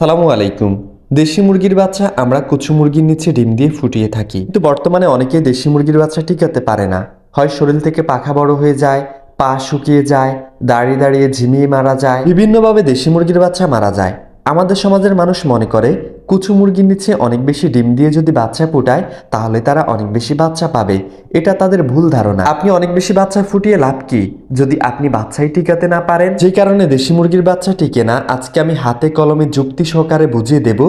সালামু আলাইকুম। দেশি মুরগির বাচ্চা, আমরা কুচু মুরগির নিচে ডিম দিয়ে ফুটিয়ে থাকি। কিন্তু বর্তমানে অনেকে দেশি মুরগির বাচ্চা টিকাতে পারে না। হয় শরীর থেকে পাখা বড় হয়ে যায়, পা শুকিয়ে যায়, দাঁড়িয়ে দাঁড়িয়ে ঝিমিয়ে মারা যায়, বিভিন্নভাবে দেশি মুরগির বাচ্চা মারা যায়। আমাদের সমাজের মানুষ মনে করে, কুচু মুরগির নিচে অনেক বেশি ডিম দিয়ে যদি বাচ্চা ফুটায়, তাহলে তারা অনেক বেশি বাচ্চা পাবে। এটা তাদের ভুল ধারণা। আপনি অনেক বেশি বাচ্চা ফুটিয়ে লাভ কি? যদি আপনি বাচ্চাই টিকাতে না পারেন? যে কারণে দেশি মুরগির বাচ্চা টিকে না, আজকে আমি হাতে কলমে যুক্তি সহকারে বুঝিয়ে দেব,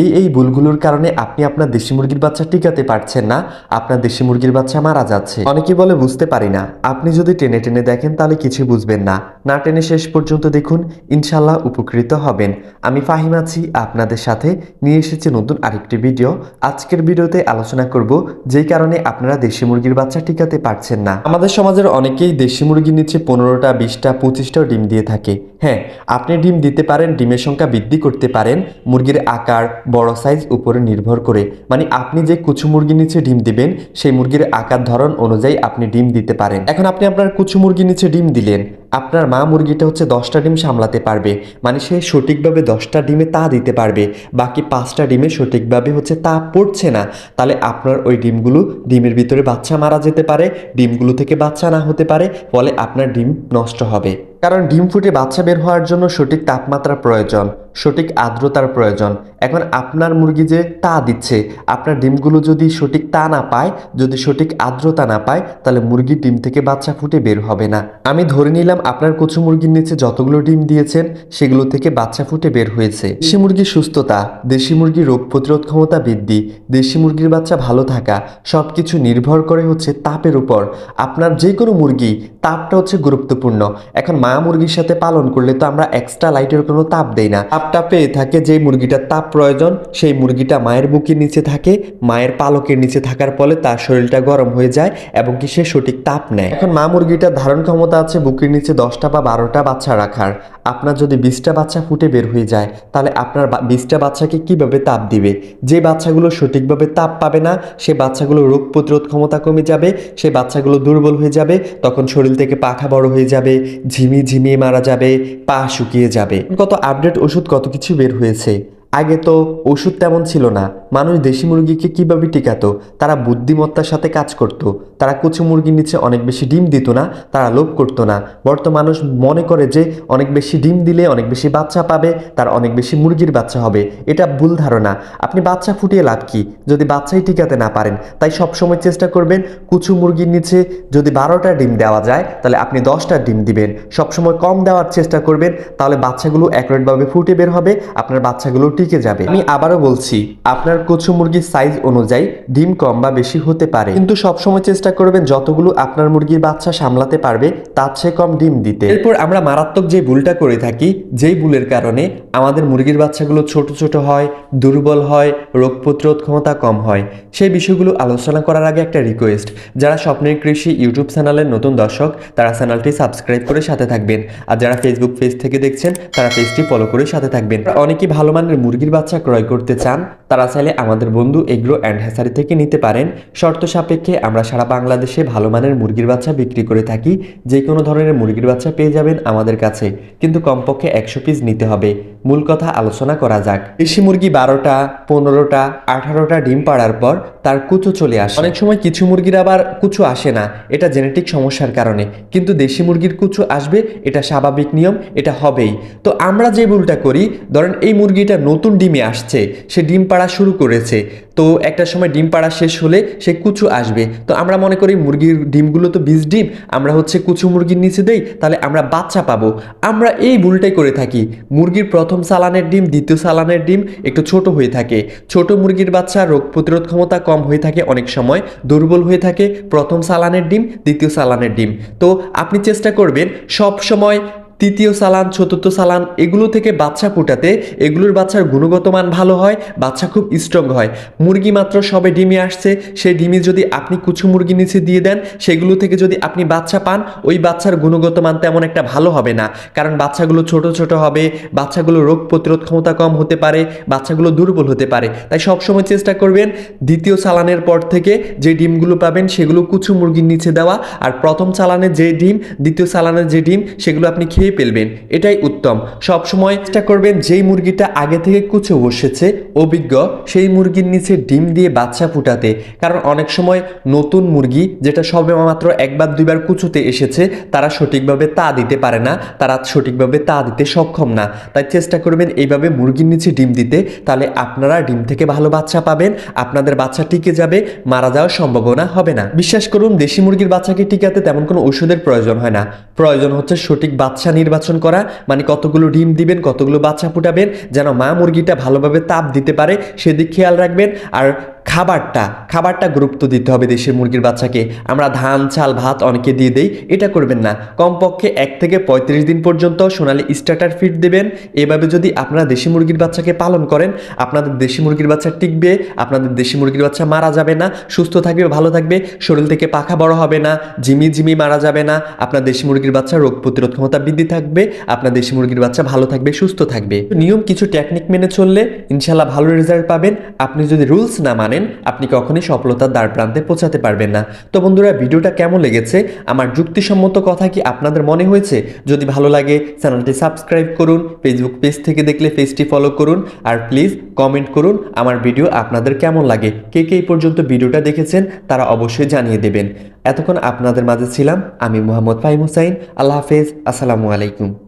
এই এই ভুলগুলোর কারণে আপনি আপনার দেশি মুরগির বাচ্চা টিকাতে পারছেন না, আপনার দেশি মুরগির বাচ্চা মারা যাচ্ছে। অনেকে বলে বুঝতে পারি না, আপনি যদি টেনে টেনে দেখেন তাহলে কিছু বুঝবেন না। না টেনে শেষ পর্যন্ত দেখুন ইনশাল্লাহ উপকৃত হবেন। আমি ফাহিম আছি আপনাদের সাথে, নিয়ে এসেছি নতুন আরেকটি ভিডিও। আজকের ভিডিওতে আলোচনা করব যেই কারণে আপনারা দেশি মুরগির বাচ্চা টিকাতে পারছেন না। আমাদের সমাজের অনেকেই দেশি মুরগির নিচে পনেরোটা, বিশটা, পঁচিশটাও ডিম দিয়ে থাকে। হ্যাঁ আপনি ডিম দিতে পারেন, ডিমের সংখ্যা বৃদ্ধি করতে পারেন, মুরগির আকার, বড় সাইজ উপরে নির্ভর করে। মানে আপনি যে কুচু মুরগি নিচে ডিম দিবেন, সেই মুরগির আকার ধরন অনুযায়ী আপনি ডিম দিতে পারেন। এখন আপনি আপনার কুচু মুরগি নিচে ডিম দিলেন আপনার মা মুরগিটা হচ্ছে দশটা ডিম সামলাতে পারবে মানে সে সঠিকভাবে দশটা ডিমে তা দিতে পারবে, বাকি পাঁচটা ডিমে সঠিকভাবে হচ্ছে তা পড়ছে না, তাহলে আপনার ওই ডিমগুলো ডিমের ভিতরে বাচ্চা মারা যেতে পারে, ডিমগুলো থেকে বাচ্চা না হতে পারে, ফলে আপনার ডিম নষ্ট হবে। কারণ ডিম ফুটে বাচ্চা বের হওয়ার জন্য সঠিক তাপমাত্রা প্রয়োজন, সঠিক আর্দ্রতার প্রয়োজন। এখন আপনার মুরগি যে তা দিচ্ছে, আপনার ডিমগুলো যদি সঠিক তা না পায়, যদি সঠিক আর্দ্রতা না পায়, তাহলে মুরগির ডিম থেকে বাচ্চা ফুটে বের হবে না। আমি ধরে নিলাম আপনার কচু মুরগির নিচে যতগুলো ডিম দিয়েছেন, সেগুলো থেকে বাচ্চা ফুটে বের হয়েছে। দেশি মুরগির সুস্থতা, দেশি মুরগির রোগ প্রতিরোধ ক্ষমতা বৃদ্ধি, দেশি মুরগির বাচ্চা ভালো থাকা সব কিছু নির্ভর করে হচ্ছে তাপের উপর। আপনার যে কোনো মুরগি তাপটা হচ্ছে গুরুত্বপূর্ণ। এখন মা মুরগির সাথে পালন করলে তো আমরা এক্সট্রা লাইটের কোনো তাপ দেই না। তাপটা পেয়ে থাকে যে মুরগিটার তাপ প্রয়োজন, সেই মুরগিটা মায়ের বুকের নিচে থাকে, মায়ের পালকের নিচে থাকার ফলে তার শরীরটা গরম হয়ে যায় এবং কি সে সঠিক তাপ নেয়। এখন মা মুরগিটার ধারণ ক্ষমতা আছে বুকের নিচে দশটা বা বারোটা বাচ্চা রাখার। আপনার যদি বিশটা বাচ্চা ফুটে বের হয়ে যায়, তাহলে আপনার বিশটা বাচ্চাকে কীভাবে তাপ দিবে? যে বাচ্চাগুলো সঠিকভাবে তাপ পাবে না, সে বাচ্চাগুলো রোগ প্রতিরোধ ক্ষমতা কমে যাবে, সে বাচ্চাগুলো দুর্বল হয়ে যাবে, তখন শরীর থেকে পাখা বড় হয়ে যাবে ঝিমি ঝিমিয়ে মারা যাবে, পা শুকিয়ে যাবে। কত আপডেট ওষুধ কত কিছু বের হয়েছে? আগে তো ওষুধ তেমন ছিল না। মানুষ দেশি মুরগিকে কীভাবে টিকাতো? তারা বুদ্ধিমত্তার সাথে কাজ করত। তারা কুচু মুরগির নিচে অনেক বেশি ডিম দিত না, তারা লোভ করতো না। বর্তমান মানুষ মনে করে যে, অনেক বেশি ডিম দিলে অনেক বেশি বাচ্চা পাবে, তার অনেক বেশি মুরগির বাচ্চা হবে। এটা ভুল ধারণা। আপনি বাচ্চা ফুটিয়ে লাভ কি? যদি বাচ্চাই টিকাতে না পারেন, তাই সবসময় চেষ্টা করবেন কুচু মুরগির নিচে যদি বারোটা ডিম দেওয়া যায়, তাহলে আপনি দশটা ডিম দিবেন। সবসময় কম দেওয়ার চেষ্টা করবেন, তাহলে বাচ্চাগুলো অ্যাকুরেটভাবে ফুটে বের হবে, আপনার বাচ্চাগুলো টিকে যাবে। আমি আবারও বলছি, আপনার কচু মুরগির সাইজ অনুযায়ী ডিম কম বা বেশি হতে পারে। কিন্তু সবসময় চেষ্টা করবেন যতগুলো আপনার মুরগির বাচ্চা সামলাতে পারবে, তার চেয়ে কম ডিম দিতে। এরপর আমরা মারাত্মক যে ভুলটা করে থাকি, যেই ভুলের কারণে আমাদের মুরগির বাচ্চাগুলো ছোট ছোট হয়, দুর্বল হয়, রোগ প্রতিরোধ ক্ষমতা কম হয়। সেই বিষয়গুলো আলোচনা করার আগে একটা রিকোয়েস্ট যারা স্বপ্নের কৃষি ইউটিউব চ্যানেলের নতুন দর্শক, তারা চ্যানেলটি সাবস্ক্রাইব করে সাথে থাকবেন। আর যারা ফেসবুক পেজ থেকে দেখছেন, তারা পেজটি ফলো করে সাথে থাকবেন। অনেকেই ভালো মানের মুরগির বাচ্চা ক্রয় করতে চান, তারা চাইলে আমাদের বন্ধু এগ্রো অ্যান্ড হ্যাসারি থেকে নিতে পারেন। শর্ত সাপেক্ষে আমরা সারা বাংলাদেশে ভালো মানের মুরগির বাচ্চা বিক্রি করে থাকি। যে কোনো ধরনের মুরগির বাচ্চা পেয়ে যাবেন আমাদের কাছে, কিন্তু কমপক্ষে একশো পিস নিতে হবে। মূল কথা আলোচনা করা যাক। দেশি মুরগি বারোটা, পনেরোটা, আঠারোটা ডিম পাড়ার পর তার কুচো চলে আসে। অনেক সময় কিছু মুরগির আবার কুচু আসে না, এটা জেনেটিক সমস্যার কারণে। কিন্তু দেশি মুরগির কুচু আসবে, এটা স্বাভাবিক নিয়ম, এটা হবেই। তো আমরা যে ভুলটা করি, ধরেন এই মুরগিটা নতুন ডিমে আসছে, সে ডিম পাড়া শুরু করেছে তো একটা সময় ডিম পাড়া শেষ হলে সে কুচু আসবে। তো আমরা মনে করি মুরগির ডিমগুলো তো বীজ ডিম, আমরা হচ্ছে কুচু মুরগির নিচে দেই, তাহলে আমরা বাচ্চা পাবো। আমরা এই ভুলটাই করে থাকি। মুরগির প্রথম সালানের ডিম, দ্বিতীয় সালানের ডিম একটু ছোট হয়ে থাকে। ছোট মুরগির বাচ্চা রোগ প্রতিরোধ ক্ষমতা কম হয়ে থাকে অনেক সময়, দুর্বল হয়ে থাকে প্রথম সালানের ডিম, দ্বিতীয় সালানের ডিম। তো আপনি চেষ্টা করবেন সব সময় তৃতীয় সালান চতুর্থ সালান এগুলো থেকে বাচ্চা ফুটাতে এগুলোর বাচ্চার গুণগত মান ভালো হয়, বাচ্চা খুব স্ট্রং হয়। মুরগি মাত্র সবে ডিমে আসছে, সেই ডিমে যদি আপনি কুচু মুরগি নিচে দিয়ে দেন, সেগুলো থেকে যদি আপনি বাচ্চা পান, ওই বাচ্চার গুণগত মান তেমন একটা ভালো হবে না। কারণ বাচ্চাগুলো ছোট ছোট হবে, বাচ্চাগুলো রোগ প্রতিরোধ ক্ষমতা কম হতে পারে, বাচ্চাগুলো দুর্বল হতে পারে। তাই সবসময় চেষ্টা করবেন, দ্বিতীয় চালানের পর থেকে যে ডিমগুলো পাবেন, সেগুলো কুচু মুরগির নিচে দেওয়া, আর প্রথম চালানের যে ডিম, দ্বিতীয় চালানের যে ডিম, সেগুলো আপনি খেয়ে ফেলবেন, এটাই উত্তম। সব সময় চেষ্টা করবেন যেই মুরগিটা আগে থেকে কুচে বসেছে, অভিজ্ঞ, সেই মুরগির নিচে ডিম দিয়ে বাচ্চা ফুটাতে। কারণ অনেক সময় নতুন মুরগি, যেটা সবে মাত্র একবার, দুইবার কুচুতে এসেছে, তারা সঠিকভাবে তা দিতে পারে না, তারা সঠিকভাবে তা দিতে সক্ষম না। তাই চেষ্টা করবেন এইভাবে মুরগির নিচে ডিম দিতে। তাহলে আপনারা ডিম থেকে ভালো বাচ্চা পাবেন, আপনাদের বাচ্চা টিকে যাবে, মারা যাওয়ার সম্ভাবনা হবে না। বিশ্বাস করুন, দেশি মুরগির বাচ্চাকে টিকাতে তেমন কোনো ওষুধের প্রয়োজন হয় না। প্রয়োজন হচ্ছে সঠিক বাচ্চা নির্বাচন করা মানে কতগুলো ডিম দিবেন, কতগুলো বাচ্চা ফুটাবেন, যেন মা মুরগিটা ভালোভাবে তাপ দিতে পারে, সেদিক খেয়াল রাখবেন। আর খাবারটা খাবারটা গুরুত্ব দিতে হবে দেশের মুরগির বাচ্চাকে। আমরা ধান, চাল, ভাত অনেকে দিয়ে দেই, এটা করবেন না। কমপক্ষে এক থেকে পঁয়ত্রিশ দিন পর্যন্ত সোনালি স্টার্টার ফিড দেবেন। এভাবে যদি আপনারা দেশি মুরগির বাচ্চাকে পালন করেন, আপনাদের দেশি মুরগির বাচ্চা টিকবে, আপনাদের দেশি মুরগির বাচ্চা মারা যাবে না, সুস্থ থাকবে, ভালো থাকবে, শরীর থেকে পাখা বড় হবে না জিমি জিমি মারা যাবে না, আপনার দেশি মুরগির বাচ্চা রোগ প্রতিরোধ ক্ষমতা বৃদ্ধি থাকবে, আপনার দেশি মুরগির বাচ্চা ভালো থাকবে, সুস্থ থাকবে। নিয়ম, কিছু টেকনিক মেনে চললে ইনশাল্লাহ ভালো রেজাল্ট পাবেন। আপনি যদি রুলস না মানেন আপনি কখনোই সফলতার দ্বার প্রান্তে পৌঁছাতে পারবেন না। তো বন্ধুরা, ভিডিওটা কেমন লেগেছে? আমার যুক্তিসম্মত কথা কি আপনাদের মনে হয়েছে? যদি ভালো লাগে, চ্যানেলটি সাবস্ক্রাইব করুন ফেসবুক পেজ থেকে দেখলে পেজটি ফলো করুন, আর প্লিজ কমেন্ট করুন আমার ভিডিও আপনাদের কেমন লাগে। কে কে এই পর্যন্ত ভিডিওটা দেখেছেন, তারা অবশ্যই জানিয়ে দেবেন। এতক্ষণ আপনাদের মাঝে ছিলাম আমি মোহাম্মদ ফাহিম হুসাইন। আল্লাহ হাফেজ, আসসালামু আলাইকুম।